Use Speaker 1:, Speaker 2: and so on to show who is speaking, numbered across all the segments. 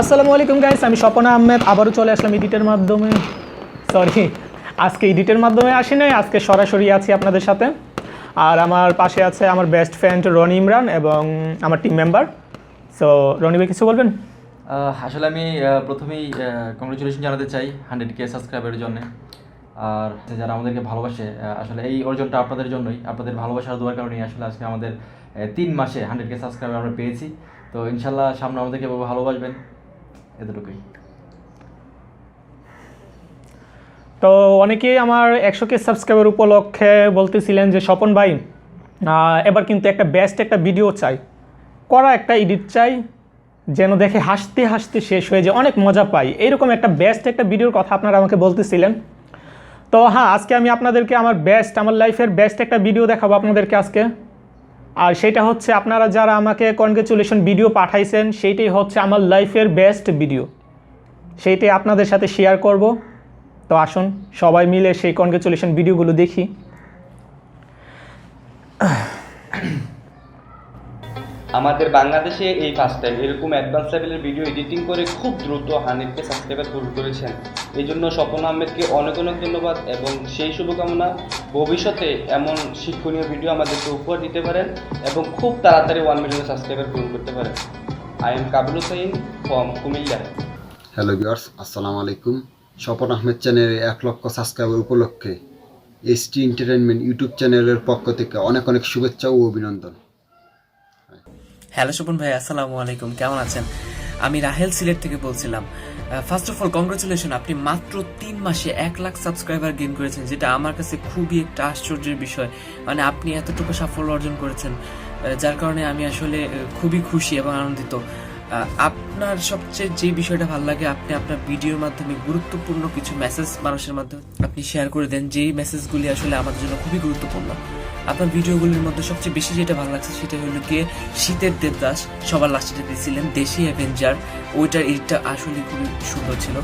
Speaker 1: আসসালামু আলাইকুম গাইস আমি স্বপনা আহমেদ। আবারও চলে আসলাম এডিটের মাধ্যমে। সরি আজকে এডিটের মাধ্যমে আসি নাই, আজকে সরাসরি আছি আপনাদের সাথে। আর আমার পাশে আছে আমার বেস্ট ফ্রেন্ড রনি ইমরান এবং আমার টিম মেম্বার সো রনি ভাই, কিছু বলবেন?
Speaker 2: আসলে আমি প্রথমেই কংগ্রেচুলেশন জানাতে চাই হান্ড্রেড কে সাবস্ক্রাইবারের জন্য। আর যারা আমাদেরকে ভালোবাসে আসলে এই অর্জনটা আপনাদের জন্যই, আপনাদের ভালোবাসার দোয়ার কারণেই আসলে আজকে আমাদের তিন মাসে হান্ড্রেড কে সাবস্ক্রাইবার আমরা পেয়েছি। তো ইনশাল্লাহ সামনে আমাদেরকে ভালোবাসবেন। এতটুকুই।
Speaker 1: তো অনেকেই আমার একশো কে সাবস্ক্রাইবার উপলক্ষে বলতেছিলেন যে, স্বপন ভাই এবার কিন্তু একটা বেস্ট একটা ভিডিও চাই। করা একটা এডিট চাই, যেন দেখে হাসতে হাসতে শেষ হয়ে যায়, অনেক মজা পাই। এইরকম একটা বেস্ট একটা ভিডিওর কথা আপনারা আমাকে বলতেছিলেন। তো হ্যাঁ আজকে আমি আপনাদেরকে আমার বেস্ট আমার লাইফের বেস্ট একটা ভিডিও দেখাবো আপনাদেরকে আজকে। আর সেটা হচ্ছে আপনারা যারা আমাকে কনগ্রেচুলেশন ভিডিও পাঠাইছেন, সেইটাই হচ্ছে আমার লাইফের বেস্ট ভিডিও সেইটাই আপনাদের সাথে শেয়ার করব। তো আসুন, সবাই মিলে সেই কনগ্রেচুলেশন ভিডিওগুলো দেখি।
Speaker 3: আমাদের বাংলাদেশে এই ফার্স্ট টাইম এরকম অ্যাডভান্স লেভেলের ভিডিও এডিটিং করে খুব দ্রুত হান্ড্রেডকে সাবস্ক্রাইবার তৈরি করেছেন এই জন্য স্বপন আহমেদকে অনেক অনেক ধন্যবাদ এবং সেই শুভকামনা। ভবিষ্যতে এমন শিক্ষণীয় ভিডিও আমাদেরকে উপহার দিতে পারেন এবং খুব তাড়াতাড়ি ওয়ান মিলিয়ন সাবস্ক্রাইবার পূরণ করতে পারেন। I am Kabul Hussain from Comilla
Speaker 4: hello viewers আসসালামু আলাইকুম। স্বপন আহমেদ চ্যানেলে এক লক্ষ সাবস্ক্রাইবার উপলক্ষে এসটি এন্টারটেনমেন্ট ইউটিউব চ্যানেলের পক্ষ থেকে অনেক অনেক শুভেচ্ছা ও অভিনন্দন।
Speaker 5: হ্যালো স্বপন ভাই, আসসালামু আলাইকুম। কেমন আছেন? আমি রাহেল সিলেট থেকে বলছিলাম। ফার্স্ট অফ অল কংগ্রেচুলেশন আপনি মাত্র তিন মাসে এক লাখ সাবস্ক্রাইবার গেইন করেছেন, যেটা আমার কাছে খুবই একটা আশ্চর্যের বিষয়। মানে আপনি এতটুকু সাফল্য অর্জন করেছেন যার কারণে আমি আসলে খুবই খুশি এবং আনন্দিত। আপনার সবচেয়ে যে বিষয়টা ভালো লাগে, আপনি আপনার ভিডিওর মাধ্যমে গুরুত্বপূর্ণ কিছু মেসেজ মানুষের মাধ্যমে আপনি শেয়ার করে দেন, যেই মেসেজগুলি আসলে আমাদের জন্য খুবই গুরুত্বপূর্ণ। আপনার ভিডিওগুলির মধ্যে সবচেয়ে বেশি যেটা ভালো লাগছে সেটা হলো গিয়ে শীতের দেবদাস, সবার লাস্টে দিয়েছিলেন দেশি অ্যাভেঞ্জার ওইটার এডিটটা আসলে খুবই সুন্দর ছিল।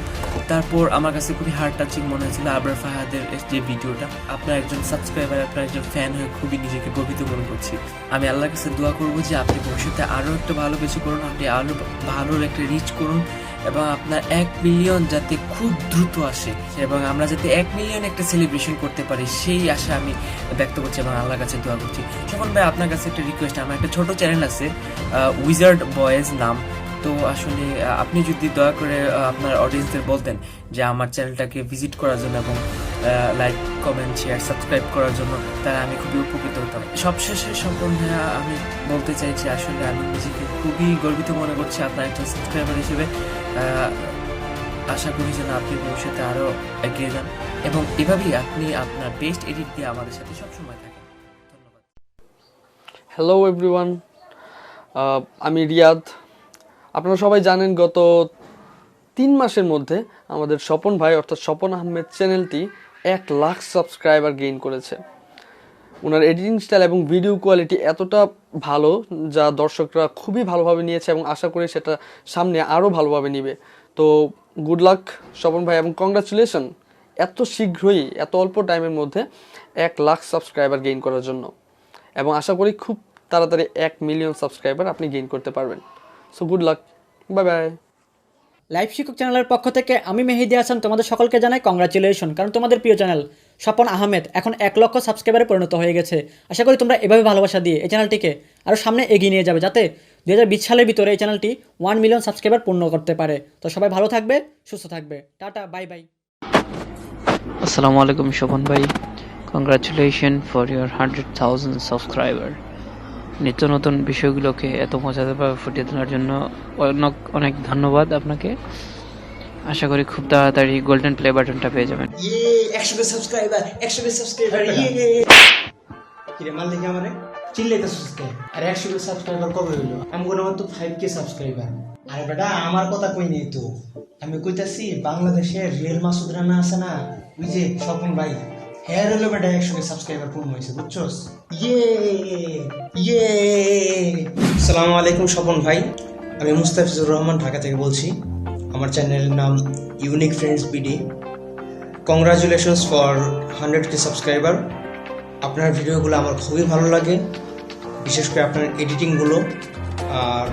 Speaker 5: তারপর আমার কাছে খুবই হার্ট টাচিং মনে হয়েছিল আবরার ফাহাদের যে ভিডিওটা। আপনার একজন সাবস্ক্রাইবার আপনার একজন ফ্যান হয়ে খুবই নিজেকে গর্বিত মনে করছি। আমি আল্লাহর কাছে দোয়া করব যে আপনি ভবিষ্যতে আরও একটা ভালো কিছু করুন, আপনি আরও ভালো একটা রিচ করুন। এবং আপনার এক মিলিয়ন যাতে খুব দ্রুত আসে, এবং আমরা যাতে এক মিলিয়ন একটা সেলিব্রেশন করতে পারি, সেই আশা আমি ব্যক্ত করছি এবং আল্লাহর কাছে দোয়া করছি। সকল ভাই, আপনার কাছে একটা রিকোয়েস্ট আমার একটা ছোট চ্যানেল আছে উইজার্ড বয়েজ নাম। তো আসলে আপনি যদি দয়া করে আপনার অডিয়েন্সদের বলতেন যে আমার চ্যানেলটাকে ভিজিট করার জন্য এবং লাইক কমেন্ট শেয়ার সাবস্ক্রাইব করার জন্য, তাহলে আমি খুবই উপকৃত হতাম। সবশেষে সম্পূর্ণ আমি বলতে চাই যে আসলে আমি নিজেকে খুবই গর্বিত মনে করছি আপনার একজন সাবস্ক্রাইবার হিসেবে। আশা করি যেন আপনি ভবিষ্যতে আরও এগিয়ে যান। এবং এভাবেই আপনি আপনার বেস্ট এডিট দিয়ে আমাদের সাথে সবসময় থাকেন। ধন্যবাদ।
Speaker 6: হ্যালো এভরিওয়ান আমি রিয়াদ। আপনারা সবাই জানেন গত তিন মাসের মধ্যে আমাদের স্বপন ভাই, অর্থাৎ স্বপন আহমেদ চ্যানেলটি এক লাখ সাবস্ক্রাইবার গেইন করেছে। ওনার এডিটিং স্টাইল এবং ভিডিও কোয়ালিটি এতটা ভালো যা দর্শকরা খুবই ভালোভাবে নিয়েছে এবং আশা করি সেটা সামনে আরও ভালোভাবে নিবে। তো গুড লাক স্বপন ভাই, এবং কংগ্রাচুলেশন এত শীঘ্রই, এত অল্প টাইমের মধ্যে এক লাখ সাবস্ক্রাইবার গেইন করার জন্য। এবং আশা করি খুব তাড়াতাড়ি এক মিলিয়ন সাবস্ক্রাইবার আপনি গেইন করতে পারবেন। So good luck bye bye
Speaker 7: live Shikkhok চ্যানেলের পক্ষ থেকে আমি মেহেদি হাসান তোমাদের সকলকে জানাই কংগ্রাচুলেশন কারণ তোমাদের প্রিয় চ্যানেল স্বপন আহমেদ এখন এক লক্ষ সাবস্ক্রাইবারে পরিণত হয়ে গেছে। আশা করি তোমরা এভাবে ভালোবাসা দিয়ে এই চ্যানেলটিকে আরও সামনে এগিয়ে নিয়ে যাবে যাতে দু হাজার বিশ সালের ভিতরে এই চ্যানেলটি ওয়ান মিলিয়ন সাবস্ক্রাইবার পূর্ণ করতে পারে। তো সবাই ভালো থাকবে সুস্থ থাকবে। টাটা বাই বাই
Speaker 8: আসসালামু আলাইকুম alaikum Shobhan bhai. Congratulations for your 100,000 subscriber. নিত্য নতুন বিষয়গুলোকে এত মজাদারভাবে ফুটিয়ে তোলার জন্য অনেক অনেক ধন্যবাদ আপনাকে। আশা করি খুব তাড়াতাড়ি গোল্ডেন প্লে বাটনটা পেয়ে যাবেন।
Speaker 9: ইয়ে কবে হইল? আমি আরে বেটা, আমার কথা কই নেই তো? আমি কইতাছি বাংলাদেশের রিয়েল মাসুদ রানা আছে না? ওই যে স্বপন ভাই। হ্যাঁ হলো বেটা কে সাবস্ক্রাইবার পূর্ণ হয়েছে, বুঝছস? ইয়ে ইয়ে আসসালামু আলাইকুম স্বপন ভাই। আমি মুস্তাফিজুর রহমান ঢাকা থেকে বলছি। আমার চ্যানেলের নাম unique friends BD congratulations for hundred K subscriber আপনার ভিডিওগুলো আমার খুবই ভালো লাগে। বিশেষ করে আপনার এডিটিংগুলো আর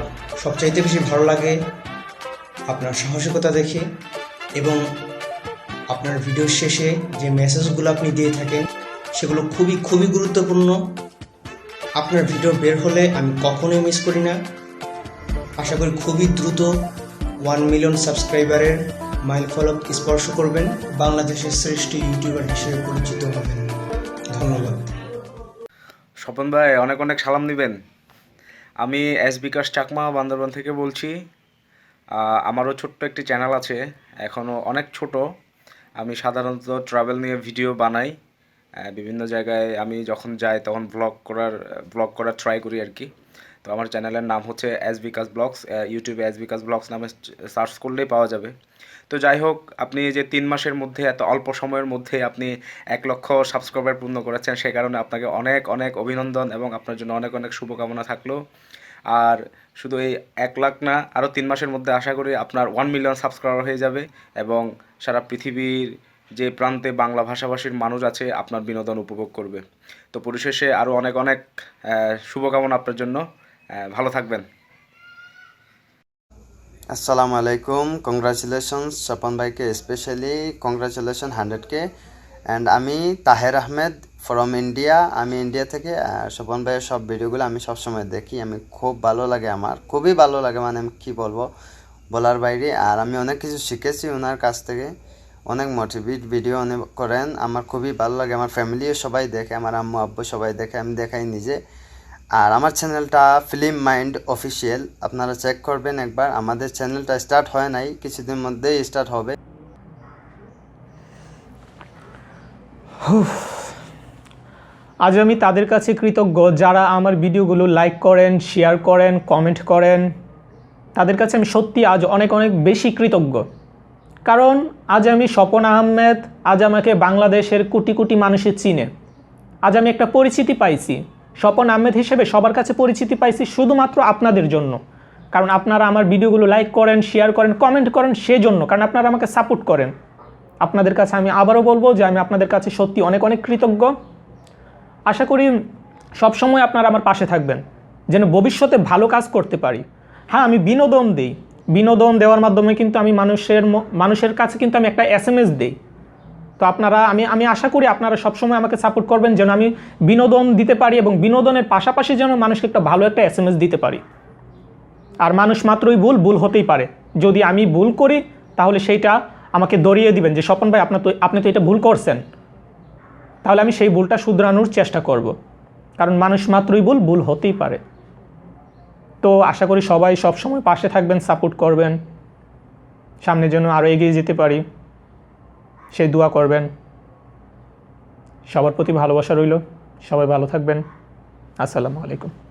Speaker 9: সবচাইতে বেশি ভালো লাগে আপনার সাহসিকতা দেখে। এবং আপনার ভিডিওর শেষে যে মেসেজগুলো আপনি দিয়ে থাকেন, সেগুলো খুবই খুবই গুরুত্বপূর্ণ। আপনার ভিডিও বের হলে আমি কখনোই মিস করি না। আশা করি খুবই দ্রুত ওয়ান মিলিয়ন সাবস্ক্রাইবারের মাইল ফলক স্পর্শ করবেন, বাংলাদেশের শ্রেষ্ঠ ইউটিউবার হিসেবে পরিচিত হবেন। ধন্যবাদ।
Speaker 10: স্বপন ভাই, অনেক অনেক সালাম দিবেন। আমি এস বিকাশ চাকমা, বান্দরবান থেকে বলছি। আমারও ছোট্ট একটি চ্যানেল আছে এখনও অনেক ছোট। আমি সাধারণত ট্রাভেল নিয়ে ভিডিও বানাই বিভিন্ন জায়গায় আমি যখন যাই তখন ব্লগ করার ব্লগ করার ট্রাই করি আর কি। তো আমার চ্যানেলের নাম হচ্ছে এস বিকাশ ব্লগস ইউটিউবে এস বিকাশ ব্লগস নামে সার্চ করলেই পাওয়া যাবে। তো যাই হোক, আপনি যে তিন মাসের মধ্যে, এত অল্প সময়ের মধ্যে আপনি এক লক্ষ সাবস্ক্রাইবার পূর্ণ করেছেন, সে কারণে আপনাকে অনেক অনেক অভিনন্দন এবং আপনার জন্য অনেক অনেক শুভকামনা থাকল। আর শুধু এই এক লাখ না আরও তিন মাসের মধ্যে আশা করি আপনার ওয়ান মিলিয়ন সাবস্ক্রাইবার হয়ে যাবে এবং সারা পৃথিবীর যে প্রান্তে বাংলা ভাষাভাষীর মানুষ আছে, আপনার বিনোদন উপভোগ করবে। তো পরিশেষে আরও অনেক অনেক শুভকামনা আপনার জন্য। ভালো থাকবেন।
Speaker 11: আসসালামু আলাইকুম। কংগ্রাচুলেশনস স্বপন ভাইকে specially congratulation hundred K and আমি তাহের আহমেদ ফ্রম ইন্ডিয়া আমি ইন্ডিয়া থেকে স্বপন ভাইয়ের সব ভিডিওগুলো আমি সবসময় দেখি। আমি খুব ভালো লাগে আমার, খুবই ভালো লাগে মানে আমি কী বলব? বলার বাইরে। আর আমি অনেক কিছু শিখেছি ওনার কাছ থেকে। অনেক মোটিভেট ভিডিও অনেক করেন। আমার খুবই ভালো লাগে। আমার ফ্যামিলিও সবাই দেখে, আমার আম্মু, আব্বু সবাই দেখে, আমি দেখাই নিজে। আর আমার চ্যানেলটা ফিল্ম মাইন্ড অফিসিয়াল আপনারা চেক করবেন একবার। আমাদের চ্যানেলটা স্টার্ট হয় নাই, কিছুদিন মধ্যেই স্টার্ট হবে।
Speaker 1: আজ আমি তাদের কাছে কৃতজ্ঞ। যারা আমার ভিডিওগুলো লাইক করেন শেয়ার করেন কমেন্ট করেন তাদের কাছে আমি সত্যি আজ অনেক অনেক বেশি কৃতজ্ঞ। কারণ আজ আমি স্বপন আহমেদ, আজ আমাকে বাংলাদেশের কোটি কোটি মানুষের চিনে। আজ আমি একটা পরিচিতি পাইছি। স্বপন আহমেদ হিসেবে সবার কাছে পরিচিতি পাইছি শুধুমাত্র আপনাদের জন্য। কারণ আপনারা আমার ভিডিওগুলো লাইক করেন শেয়ার করেন কমেন্ট করেন সেজন্য, কারণ আপনারা আমাকে সাপোর্ট করেন। আপনাদের কাছে আমি আবারও বলব যে আমি আপনাদের কাছে সত্যি অনেক অনেক কৃতজ্ঞ। আশা করি সবসময় আপনারা আমার পাশে থাকবেন, যেন ভবিষ্যতে ভালো কাজ করতে পারি। হ্যাঁ আমি বিনোদন দিই। বিনোদন দেওয়ার মাধ্যমে কিন্তু আমি মানুষের মানুষের কাছে কিন্তু আমি একটা এস এম এস দিই। তো আপনারা, আমি আমি আশা করি আপনারা সবসময় আমাকে সাপোর্ট করবেন যেন আমি বিনোদন দিতে পারি এবং বিনোদনের পাশাপাশি যেন মানুষকে একটা ভালো একটা এস এম এস দিতে পারি। আর মানুষ মাত্রই ভুল ভুল হতেই পারে। যদি আমি ভুল করি, তাহলে সেইটা আমাকে দরিয়ে দিবেন যে, স্বপন ভাই আপনার তো, আপনি তো এটা ভুল করছেন। তাহলে আমি সেই ভুলটা শুধরানোর চেষ্টা করব। কারণ মানুষ মাত্রই ভুল ভুল হতেই পারে। তো আশা করি সবাই সবসময় পাশে থাকবেন সাপোর্ট করবেন। সামনে যেন আরও এগিয়ে যেতে পারি সেই দোয়া করবেন। সবার প্রতি ভালোবাসা রইল। সবাই ভালো থাকবেন। আসসালামু আলাইকুম।